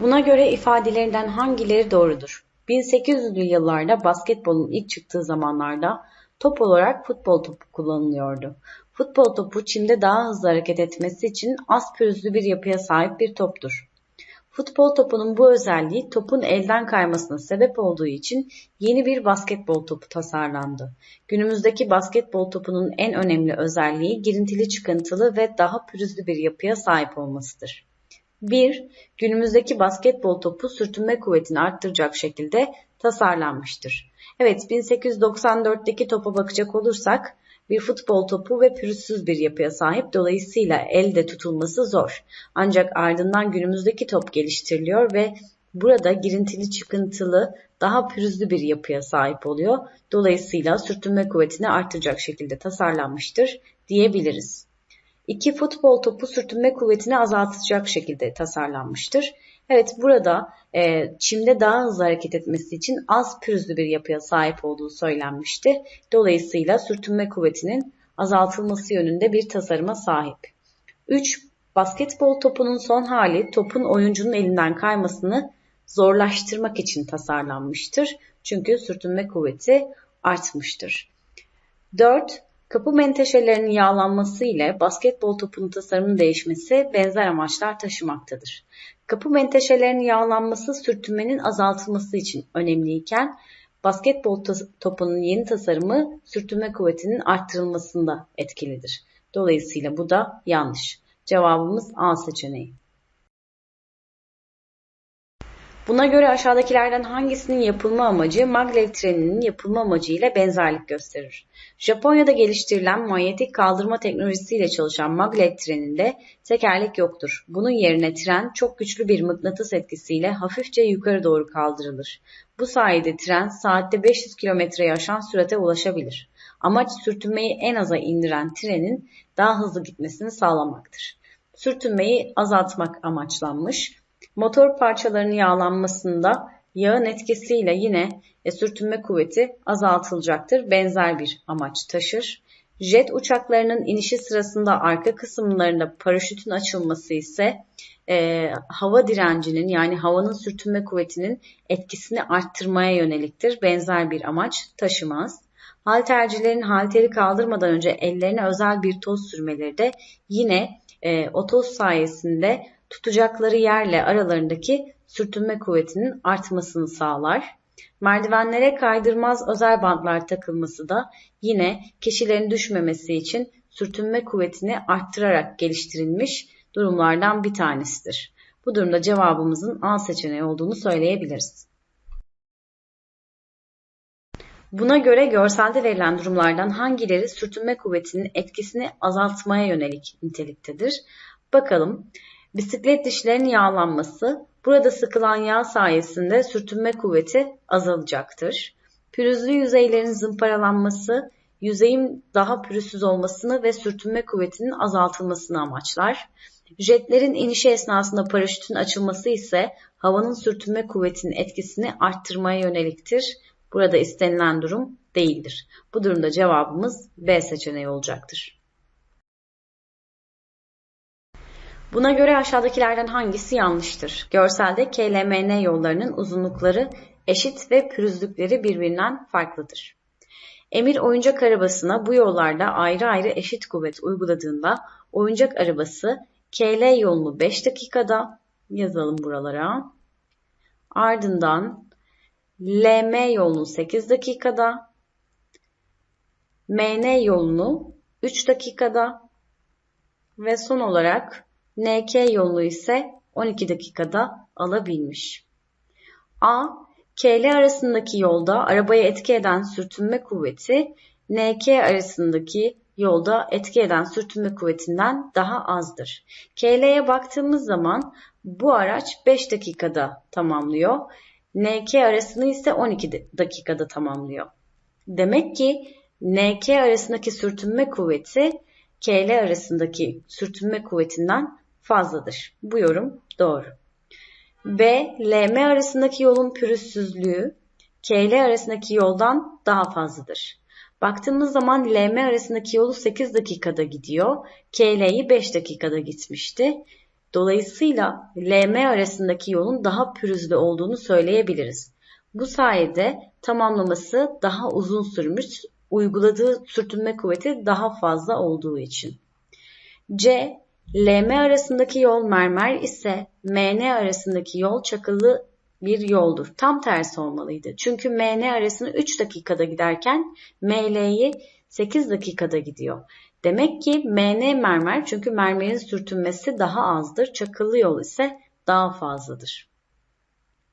Buna göre ifadelerinden hangileri doğrudur? 1800'lü yıllarda basketbolun ilk çıktığı zamanlarda top olarak futbol topu kullanılıyordu. Futbol topu çimde daha hızlı hareket etmesi için az pürüzlü bir yapıya sahip bir toptur. Futbol topunun bu özelliği topun elden kaymasına sebep olduğu için yeni bir basketbol topu tasarlandı. Günümüzdeki basketbol topunun en önemli özelliği girintili çıkıntılı ve daha pürüzlü bir yapıya sahip olmasıdır. 1. Günümüzdeki basketbol topu sürtünme kuvvetini arttıracak şekilde tasarlanmıştır. Evet 1894'teki topa bakacak olursak bir futbol topu ve pürüzsüz bir yapıya sahip dolayısıyla elde tutulması zor. Ancak ardından günümüzdeki top geliştiriliyor ve burada girintili çıkıntılı daha pürüzlü bir yapıya sahip oluyor. Dolayısıyla sürtünme kuvvetini artıracak şekilde tasarlanmıştır diyebiliriz. İki futbol topu sürtünme kuvvetini azaltacak şekilde tasarlanmıştır. Evet burada e, çimde daha hızlı hareket etmesi için az pürüzlü bir yapıya sahip olduğu söylenmişti. Dolayısıyla sürtünme kuvvetinin azaltılması yönünde bir tasarıma sahip. 3. Basketbol topunun son hali topun oyuncunun elinden kaymasını zorlaştırmak için tasarlanmıştır. Çünkü sürtünme kuvveti artmıştır. 4. Kapı menteşelerinin yağlanması ile basketbol topunun tasarımının değişmesi benzer amaçlar taşımaktadır. Kapı menteşelerinin yağlanması sürtünmenin azaltılması için önemliyken basketbol topunun yeni tasarımı sürtünme kuvvetinin arttırılmasında etkilidir. Dolayısıyla bu da yanlış. Cevabımız A seçeneği. Buna göre aşağıdakilerden hangisinin yapılma amacı maglev treninin yapılma amacı ile benzerlik gösterir? Japonya'da geliştirilen manyetik kaldırma teknolojisiyle çalışan maglev treninde tekerlek yoktur. Bunun yerine tren çok güçlü bir mıknatıs etkisiyle hafifçe yukarı doğru kaldırılır. Bu sayede tren saatte 500 kilometreyi aşan sürate ulaşabilir. Amaç sürtünmeyi en aza indiren trenin daha hızlı gitmesini sağlamaktır. Sürtünmeyi azaltmak amaçlanmış. Motor parçalarının yağlanmasında yağın etkisiyle yine e, sürtünme kuvveti azaltılacaktır. Benzer bir amaç taşır. Jet uçaklarının inişi sırasında arka kısımlarında paraşütün açılması ise e, hava direncinin yani havanın sürtünme kuvvetinin etkisini arttırmaya yöneliktir. Benzer bir amaç taşımaz. Haltercilerin halteri kaldırmadan önce ellerine özel bir toz sürmeleri de yine e, o toz sayesinde tutacakları yerle aralarındaki sürtünme kuvvetinin artmasını sağlar. Merdivenlere kaydırmaz özel bantlar takılması da yine kişilerin düşmemesi için sürtünme kuvvetini arttırarak geliştirilmiş durumlardan bir tanesidir. Bu durumda cevabımızın A seçeneği olduğunu söyleyebiliriz. Buna göre görselde verilen durumlardan hangileri sürtünme kuvvetinin etkisini azaltmaya yönelik niteliktedir? Bakalım. Bisiklet dişlerinin yağlanması, burada sıkılan yağ sayesinde sürtünme kuvveti azalacaktır. Pürüzlü yüzeylerin zımparalanması, yüzeyin daha pürüzsüz olmasını ve sürtünme kuvvetinin azaltılmasını amaçlar. Jetlerin inişi esnasında paraşütün açılması ise havanın sürtünme kuvvetinin etkisini arttırmaya yöneliktir. Burada istenilen durum değildir. Bu durumda cevabımız B seçeneği olacaktır. Buna göre aşağıdakilerden hangisi yanlıştır? Görselde KLMN yollarının uzunlukları eşit ve pürüzlükleri birbirinden farklıdır. Emir oyuncak arabasına bu yollarda ayrı ayrı eşit kuvvet uyguladığında oyuncak arabası KL yolunu 5 dakikada yazalım buralara. Ardından LM yolunu 8 dakikada, MN yolunu 3 dakikada ve son olarak NK yolunu ise 12 dakikada alabilmiş. A. KL arasındaki yolda arabaya etki eden sürtünme kuvveti NK arasındaki yolda etki eden sürtünme kuvvetinden daha azdır. KL'ye baktığımız zaman bu araç 5 dakikada tamamlıyor. NK arasını ise 12 dakikada tamamlıyor. Demek ki NK arasındaki sürtünme kuvveti KL arasındaki sürtünme kuvvetinden fazladır. Bu yorum doğru. B. LM arasındaki yolun pürüzsüzlüğü KL arasındaki yoldan daha fazladır. Baktığımız zaman LM arasındaki yolu 8 dakikada gidiyor. KL'yi 5 dakikada gitmişti. Dolayısıyla LM arasındaki yolun daha pürüzlü olduğunu söyleyebiliriz. Bu sayede tamamlaması daha uzun sürmüş, uyguladığı sürtünme kuvveti daha fazla olduğu için. C. LM arasındaki yol mermer ise MN arasındaki yol çakılı bir yoldur. Tam tersi olmalıydı. Çünkü MN arasını 3 dakikada giderken ML'yi 8 dakikada gidiyor. Demek ki MN mermer çünkü mermerin sürtünmesi daha azdır. Çakıllı yol ise daha fazladır.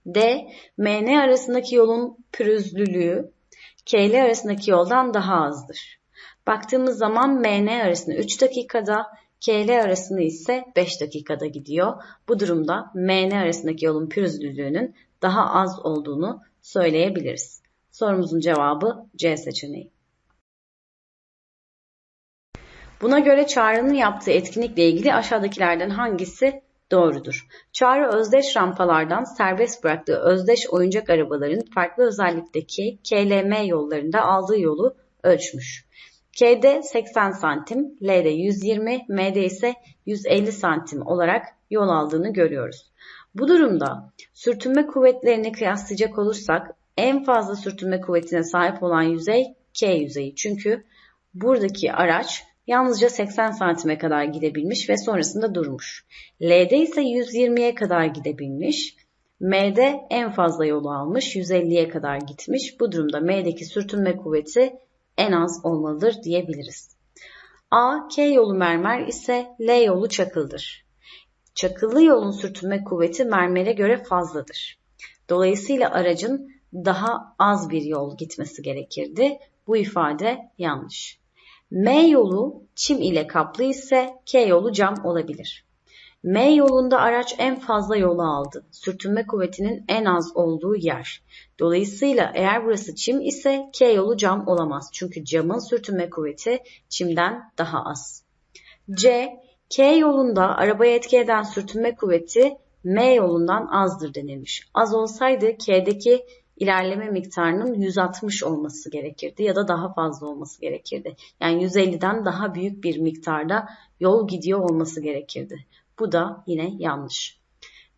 D. MN arasındaki yolun pürüzlülüğü KL arasındaki yoldan daha azdır. Baktığımız zaman MN arasını 3 dakikada, KL arasını ise 5 dakikada gidiyor. Bu durumda MN arasındaki yolun pürüzlülüğünün daha az olduğunu söyleyebiliriz. Sorumuzun cevabı C seçeneği. Buna göre Çağrı'nın yaptığı etkinlikle ilgili aşağıdakilerden hangisi doğrudur? Çağrı özdeş rampalardan serbest bıraktığı özdeş oyuncak arabaların farklı özellikteki KLM yollarında aldığı yolu ölçmüş. K'de 80 santim, L'de 120, M'de ise 150 santim olarak yol aldığını görüyoruz. Bu durumda sürtünme kuvvetlerini kıyaslayacak olursak en fazla sürtünme kuvvetine sahip olan yüzey K yüzeyi. Çünkü buradaki araç yalnızca 80 santime kadar gidebilmiş ve sonrasında durmuş. L'de ise 120'ye kadar gidebilmiş. M'de en fazla yolu almış, 150'ye kadar gitmiş. Bu durumda M'deki sürtünme kuvveti en az olmalıdır diyebiliriz. A, K yolu mermer ise L yolu çakıldır. Çakıllı yolun sürtünme kuvveti mermere göre fazladır. Dolayısıyla aracın daha az bir yol gitmesi gerekirdi. Bu ifade yanlış. M yolu çim ile kaplı ise K yolu cam olabilir. M yolunda araç en fazla yolu aldı. Sürtünme kuvvetinin en az olduğu yer. Dolayısıyla eğer burası çim ise K yolu cam olamaz. Çünkü camın sürtünme kuvveti çimden daha az. C. K yolunda arabaya etki eden sürtünme kuvveti M yolundan azdır denilmiş. Az olsaydı K'deki ilerleme miktarının 160 olması gerekirdi ya da daha fazla olması gerekirdi. Yani 150'den daha büyük bir miktarda yol gidiyor olması gerekirdi. Bu da yine yanlış.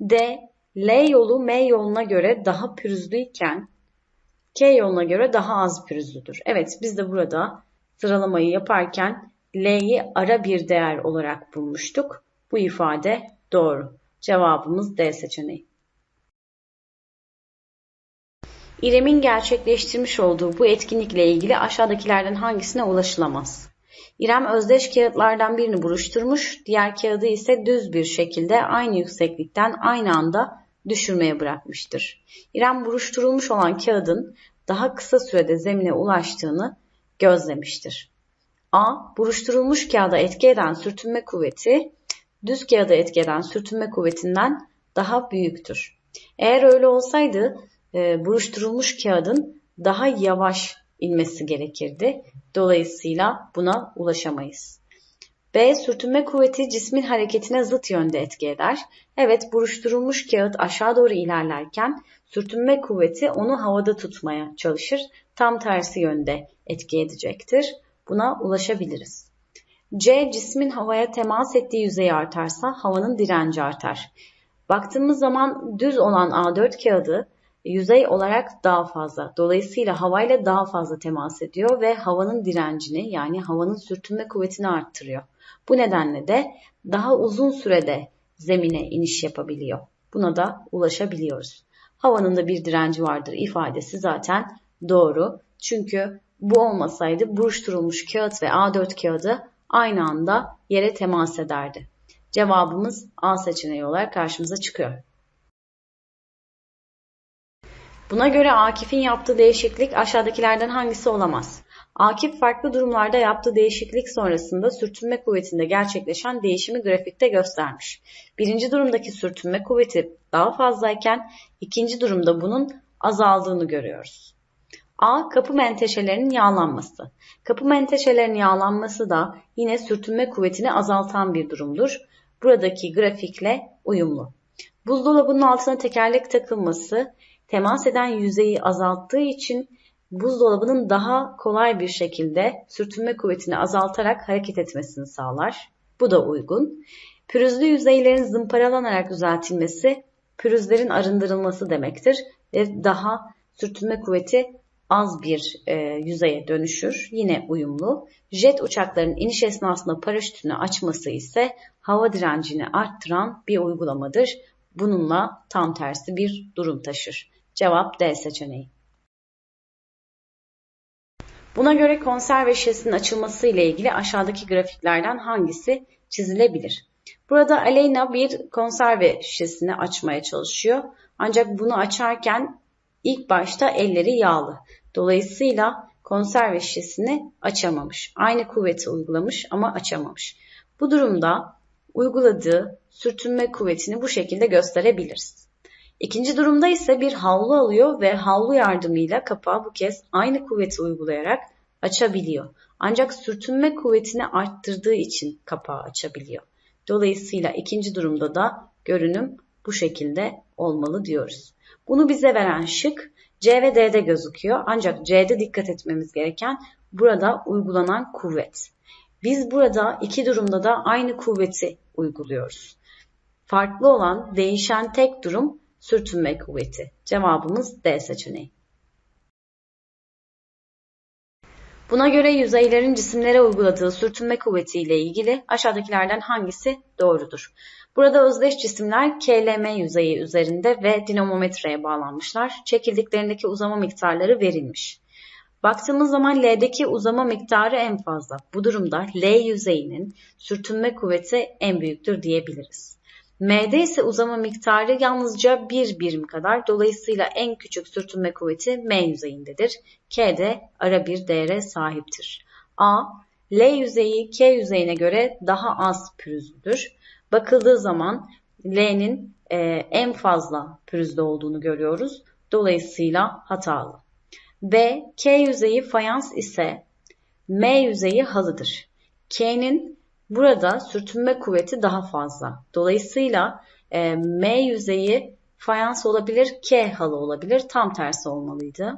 D. L yolu M yoluna göre daha pürüzlüyken K yoluna göre daha az pürüzlüdür. Evet biz de burada sıralamayı yaparken L'yi ara bir değer olarak bulmuştuk. Bu ifade doğru. Cevabımız D seçeneği. İrem'in gerçekleştirmiş olduğu bu etkinlikle ilgili aşağıdakilerden hangisine ulaşılamaz? İrem özdeş kağıtlardan birini buruşturmuş, diğer kağıdı ise düz bir şekilde aynı yükseklikten aynı anda düşürmeye bırakmıştır. İrem buruşturulmuş olan kağıdın daha kısa sürede zemine ulaştığını gözlemiştir. A. Buruşturulmuş kağıda etki eden sürtünme kuvveti düz kağıda etki eden sürtünme kuvvetinden daha büyüktür. Eğer öyle olsaydı e, buruşturulmuş kağıdın daha yavaş inmesi gerekirdi. Dolayısıyla buna ulaşamayız. B. Sürtünme kuvveti cismin hareketine zıt yönde etki eder. Evet buruşturulmuş kağıt aşağı doğru ilerlerken sürtünme kuvveti onu havada tutmaya çalışır. Tam tersi yönde etki edecektir. Buna ulaşabiliriz. C. Cismin havaya temas ettiği yüzey artarsa havanın direnci artar. Baktığımız zaman düz olan A4 kağıdı yüzey olarak daha fazla. Dolayısıyla havayla daha fazla temas ediyor ve havanın direncini yani havanın sürtünme kuvvetini arttırıyor. Bu nedenle de daha uzun sürede zemine iniş yapabiliyor. Buna da ulaşabiliyoruz. Havanın da bir direnci vardır ifadesi zaten doğru. Çünkü bu olmasaydı buruşturulmuş kağıt ve A4 kağıdı aynı anda yere temas ederdi. Cevabımız A seçeneği olarak karşımıza çıkıyor. Buna göre Akif'in yaptığı değişiklik aşağıdakilerden hangisi olamaz? Akif farklı durumlarda yaptığı değişiklik sonrasında sürtünme kuvvetinde gerçekleşen değişimi grafikte göstermiş. Birinci durumdaki sürtünme kuvveti daha fazlayken ikinci durumda bunun azaldığını görüyoruz. A. Kapı menteşelerinin yağlanması. Kapı menteşelerinin yağlanması da yine sürtünme kuvvetini azaltan bir durumdur. Buradaki grafikle uyumlu. Buzdolabının altına tekerlek takılması temas eden yüzeyi azalttığı için buzdolabının daha kolay bir şekilde sürtünme kuvvetini azaltarak hareket etmesini sağlar. Bu da uygun. Pürüzlü yüzeylerin zımparalanarak düzeltilmesi pürüzlerin arındırılması demektir ve daha sürtünme kuvveti az bir e, yüzeye dönüşür. Yine uyumlu. Jet uçakların iniş esnasında paraşütünü açması ise hava direncini arttıran bir uygulamadır. Bununla tam tersi bir durum taşır. Cevap D seçeneği. Buna göre konserve şişesinin açılması ile ilgili aşağıdaki grafiklerden hangisi çizilebilir? Burada Aleyna bir konserve şişesini açmaya çalışıyor. Ancak bunu açarken ilk başta elleri yağlı. Dolayısıyla konserve şişesini açamamış. Aynı kuvveti uygulamış ama açamamış. Bu durumda uyguladığı sürtünme kuvvetini bu şekilde gösterebiliriz. İkinci durumda ise bir havlu alıyor ve havlu yardımıyla kapağı bu kez aynı kuvveti uygulayarak açabiliyor. Ancak sürtünme kuvvetini arttırdığı için kapağı açabiliyor. Dolayısıyla ikinci durumda da görünüm bu şekilde olmalı diyoruz. Bunu bize veren şık C ve D'de gözüküyor. Ancak C'de dikkat etmemiz gereken burada uygulanan kuvvet. Biz burada iki durumda da aynı kuvveti uyguluyoruz. Farklı olan değişen tek durum sürtünme kuvveti. Cevabımız D seçeneği. Buna göre yüzeylerin cisimlere uyguladığı sürtünme kuvveti ile ilgili aşağıdakilerden hangisi doğrudur? Burada özdeş cisimler KLM yüzeyi üzerinde ve dinamometreye bağlanmışlar. Çekildiklerindeki uzama miktarları verilmiş. Baktığımız zaman L'deki uzama miktarı en fazla. Bu durumda L yüzeyinin sürtünme kuvveti en büyüktür diyebiliriz. M'de ise uzama miktarı yalnızca bir birim kadar. Dolayısıyla en küçük sürtünme kuvveti M yüzeyindedir. K'de ara bir değere sahiptir. A, L yüzeyi K yüzeyine göre daha az pürüzlüdür. Bakıldığı zaman L'nin e, en fazla pürüzlü olduğunu görüyoruz. Dolayısıyla hatalı. B, K yüzeyi fayans ise M yüzeyi halıdır. K'nin Burada sürtünme kuvveti daha fazla. Dolayısıyla e, M yüzeyi fayans olabilir, K halı olabilir. Tam tersi olmalıydı.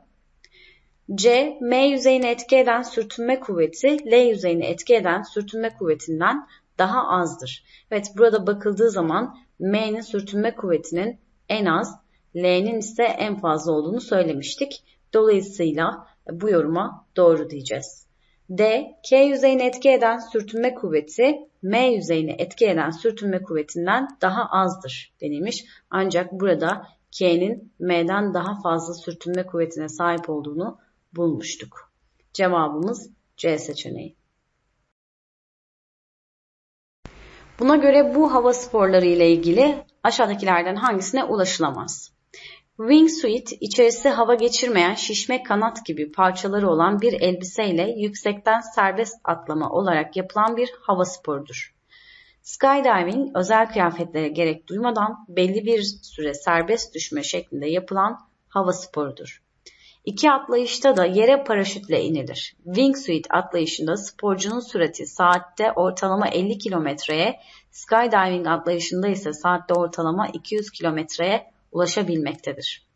C, M yüzeyine etki eden sürtünme kuvveti L yüzeyine etki eden sürtünme kuvvetinden daha azdır. Evet burada bakıldığı zaman M'nin sürtünme kuvvetinin en az, L'nin ise en fazla olduğunu söylemiştik. Dolayısıyla bu yoruma doğru diyeceğiz. D, K yüzeyine etki eden sürtünme kuvveti M yüzeyine etki eden sürtünme kuvvetinden daha azdır denilmiş. Ancak burada K'nin M'den daha fazla sürtünme kuvvetine sahip olduğunu bulmuştuk. Cevabımız C seçeneği. Buna göre bu hava sporları ile ilgili aşağıdakilerden hangisine ulaşılamaz? Wingsuit, içerisi hava geçirmeyen şişme kanat gibi parçaları olan bir elbiseyle yüksekten serbest atlama olarak yapılan bir hava sporudur. Skydiving, özel kıyafetlere gerek duymadan belli bir süre serbest düşme şeklinde yapılan hava sporudur. İki atlayışta da yere paraşütle inilir. Wingsuit atlayışında sporcunun sürati saatte ortalama 50 kilometreye, skydiving atlayışında ise saatte ortalama 200 kilometreye ulaşabilmektedir.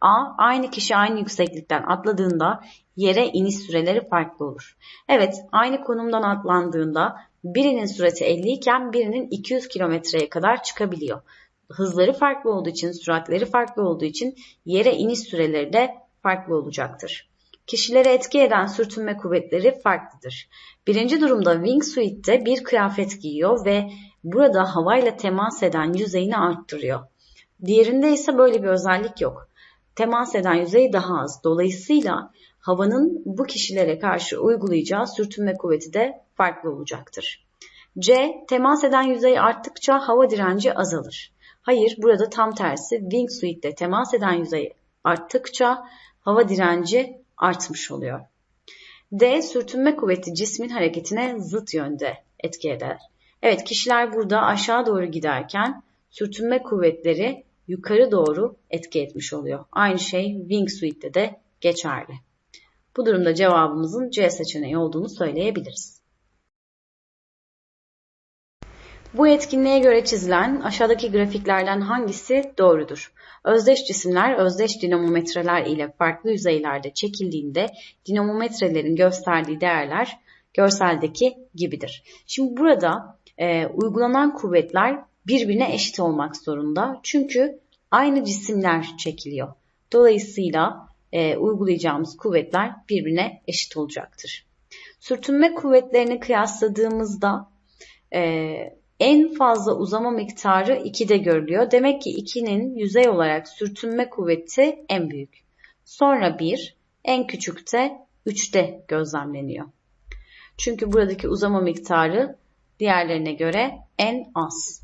A. Aynı kişi aynı yükseklikten atladığında yere iniş süreleri farklı olur. Evet, aynı konumdan atlandığında birinin sürati 50 iken birinin 200 kilometreye kadar çıkabiliyor. Hızları farklı olduğu için, süratleri farklı olduğu için yere iniş süreleri de farklı olacaktır. Kişilere etki eden sürtünme kuvvetleri farklıdır. Birinci durumda wingsuit'te bir kıyafet giyiyor ve burada havayla temas eden yüzeyini arttırıyor. Diğerinde ise böyle bir özellik yok. Temas eden yüzey daha az. Dolayısıyla havanın bu kişilere karşı uygulayacağı sürtünme kuvveti de farklı olacaktır. C. Temas eden yüzey arttıkça hava direnci azalır. Hayır, burada tam tersi. Wingsuit'te temas eden yüzey arttıkça hava direnci artmış oluyor. D. Sürtünme kuvveti cismin hareketine zıt yönde etki eder. Evet, kişiler burada aşağı doğru giderken sürtünme kuvvetleri yukarı doğru etki etmiş oluyor. Aynı şey wingsuit'te de geçerli. Bu durumda cevabımızın C seçeneği olduğunu söyleyebiliriz. Bu etkinliğe göre çizilen aşağıdaki grafiklerden hangisi doğrudur? Özdeş cisimler özdeş dinamometreler ile farklı yüzeylerde çekildiğinde dinamometrelerin gösterdiği değerler görseldeki gibidir. Şimdi burada e, uygulanan kuvvetler birbirine eşit olmak zorunda. Çünkü aynı cisimler çekiliyor. Dolayısıyla e, uygulayacağımız kuvvetler birbirine eşit olacaktır. Sürtünme kuvvetlerini kıyasladığımızda e, en fazla uzama miktarı 2'de görülüyor. Demek ki 2'nin yüzey olarak sürtünme kuvveti en büyük. Sonra 1, en küçük de 3'te gözlemleniyor. Çünkü buradaki uzama miktarı diğerlerine göre en az.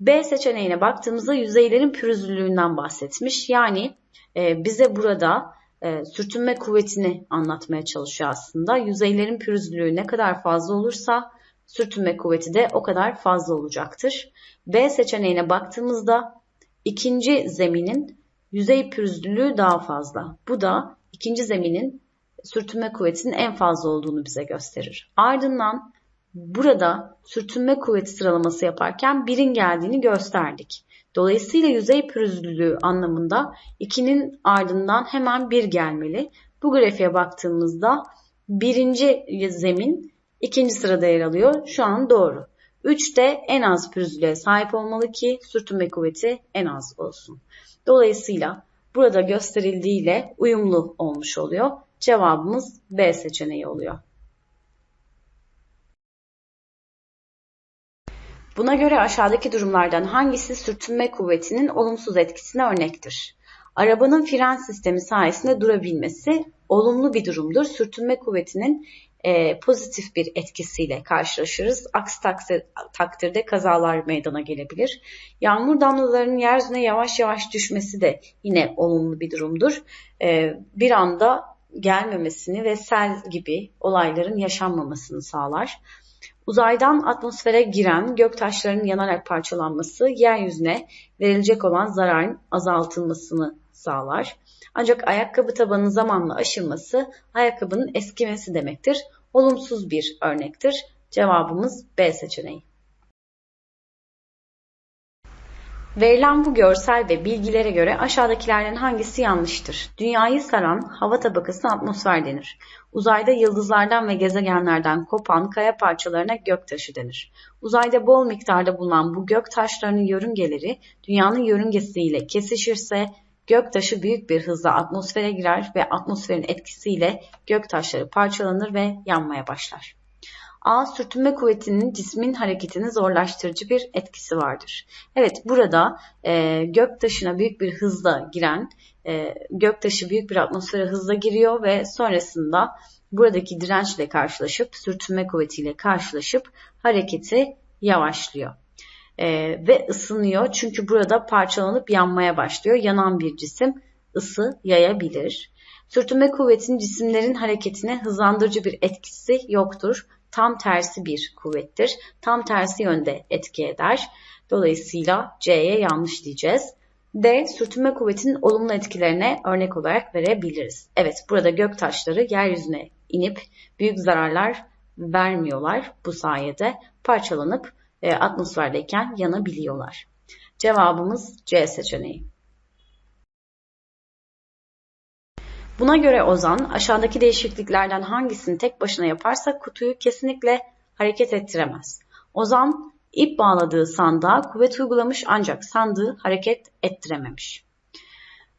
B seçeneğine baktığımızda yüzeylerin pürüzlülüğünden bahsetmiş. Yani e, bize burada e, sürtünme kuvvetini anlatmaya çalışıyor aslında. Yüzeylerin pürüzlülüğü ne kadar fazla olursa sürtünme kuvveti de o kadar fazla olacaktır. B seçeneğine baktığımızda ikinci zeminin yüzey pürüzlülüğü daha fazla. Bu da ikinci zeminin sürtünme kuvvetinin en fazla olduğunu bize gösterir. Ardından burada sürtünme kuvveti sıralaması yaparken birin geldiğini gösterdik. Dolayısıyla yüzey pürüzlülüğü anlamında 2'nin ardından hemen 1 gelmeli. Bu grafiğe baktığımızda birinci zemin ikinci sırada yer alıyor. Şu an doğru. 3 de en az pürüzlüğe sahip olmalı ki sürtünme kuvveti en az olsun. Dolayısıyla burada gösterildiğiyle uyumlu olmuş oluyor. Cevabımız B seçeneği oluyor. Buna göre aşağıdaki durumlardan hangisi sürtünme kuvvetinin olumsuz etkisine örnektir? Arabanın fren sistemi sayesinde durabilmesi olumlu bir durumdur. Sürtünme kuvvetinin e, pozitif bir etkisiyle karşılaşırız. Aksi takdirde kazalar meydana gelebilir. Yağmur damlalarının yeryüzüne yavaş yavaş düşmesi de yine olumlu bir durumdur. E, bir anda gelmemesini ve sel gibi olayların yaşanmamasını sağlar. Uzaydan atmosfere giren göktaşlarının yanarak parçalanması yeryüzüne verilecek olan zararın azaltılmasını sağlar. Ancak ayakkabı tabanının zamanla aşınması ayakkabının eskimesi demektir. Olumsuz bir örnektir. Cevabımız B seçeneği. Verilen bu görsel ve bilgilere göre aşağıdakilerden hangisi yanlıştır? Dünyayı saran hava tabakası atmosfer denir. Uzayda yıldızlardan ve gezegenlerden kopan kaya parçalarına göktaşı denir. Uzayda bol miktarda bulunan bu gök taşlarının yörüngeleri dünyanın yörüngesiyle kesişirse göktaşı büyük bir hızla atmosfere girer ve atmosferin etkisiyle göktaşları parçalanır ve yanmaya başlar. A. Sürtünme kuvvetinin cismin hareketini zorlaştırıcı bir etkisi vardır. Evet burada e, göktaşına büyük bir hızla giren, e, göktaşı büyük bir atmosfere hızla giriyor ve sonrasında buradaki dirençle karşılaşıp, sürtünme kuvvetiyle karşılaşıp hareketi yavaşlıyor. E, ve ısınıyor çünkü burada parçalanıp yanmaya başlıyor. Yanan bir cisim ısı yayabilir. Sürtünme kuvvetinin cisimlerin hareketine hızlandırıcı bir etkisi yoktur tam tersi bir kuvvettir. Tam tersi yönde etki eder. Dolayısıyla C'ye yanlış diyeceğiz. D. Sürtünme kuvvetinin olumlu etkilerine örnek olarak verebiliriz. Evet burada gök taşları yeryüzüne inip büyük zararlar vermiyorlar. Bu sayede parçalanıp e, atmosferdeyken yanabiliyorlar. Cevabımız C seçeneği. Buna göre Ozan aşağıdaki değişikliklerden hangisini tek başına yaparsa kutuyu kesinlikle hareket ettiremez. Ozan ip bağladığı sandığa kuvvet uygulamış ancak sandığı hareket ettirememiş.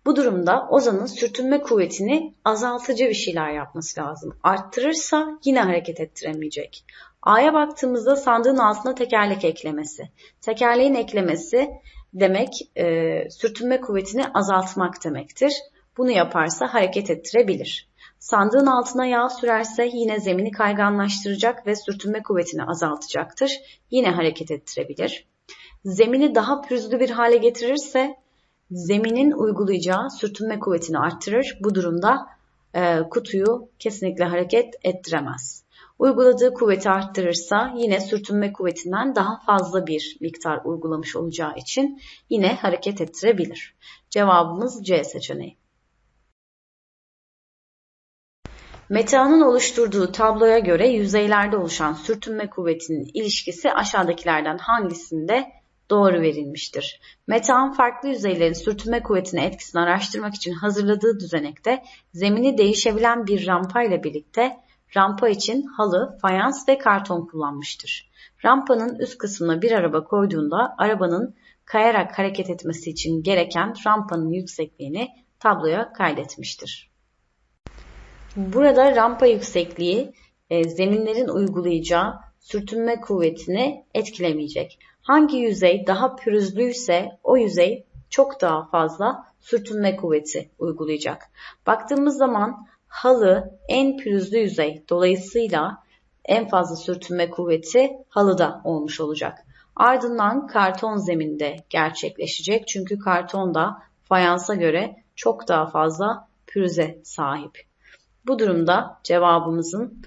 Bu durumda Ozan'ın sürtünme kuvvetini azaltıcı bir şeyler yapması lazım. Arttırırsa yine hareket ettiremeyecek. A'ya baktığımızda sandığın altına tekerlek eklemesi. Tekerleğin eklemesi demek e, sürtünme kuvvetini azaltmak demektir. Bunu yaparsa hareket ettirebilir. Sandığın altına yağ sürerse yine zemini kayganlaştıracak ve sürtünme kuvvetini azaltacaktır. Yine hareket ettirebilir. Zemini daha pürüzlü bir hale getirirse zeminin uygulayacağı sürtünme kuvvetini arttırır. Bu durumda e, kutuyu kesinlikle hareket ettiremez. Uyguladığı kuvveti arttırırsa yine sürtünme kuvvetinden daha fazla bir miktar uygulamış olacağı için yine hareket ettirebilir. Cevabımız C seçeneği. Metehanın oluşturduğu tabloya göre yüzeylerde oluşan sürtünme kuvvetinin ilişkisi aşağıdakilerden hangisinde doğru verilmiştir? Metehan farklı yüzeylerin sürtünme kuvvetine etkisini araştırmak için hazırladığı düzenekte zemini değişebilen bir rampa ile birlikte rampa için halı, fayans ve karton kullanmıştır. Rampanın üst kısmına bir araba koyduğunda arabanın kayarak hareket etmesi için gereken rampanın yüksekliğini tabloya kaydetmiştir. Burada rampa yüksekliği e, zeminlerin uygulayacağı sürtünme kuvvetini etkilemeyecek. Hangi yüzey daha pürüzlüyse o yüzey çok daha fazla sürtünme kuvveti uygulayacak. Baktığımız zaman halı en pürüzlü yüzey dolayısıyla en fazla sürtünme kuvveti halıda olmuş olacak. Ardından karton zeminde gerçekleşecek çünkü karton da fayansa göre çok daha fazla pürüze sahip. Bu durumda cevabımızın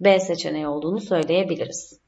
B seçeneği olduğunu söyleyebiliriz.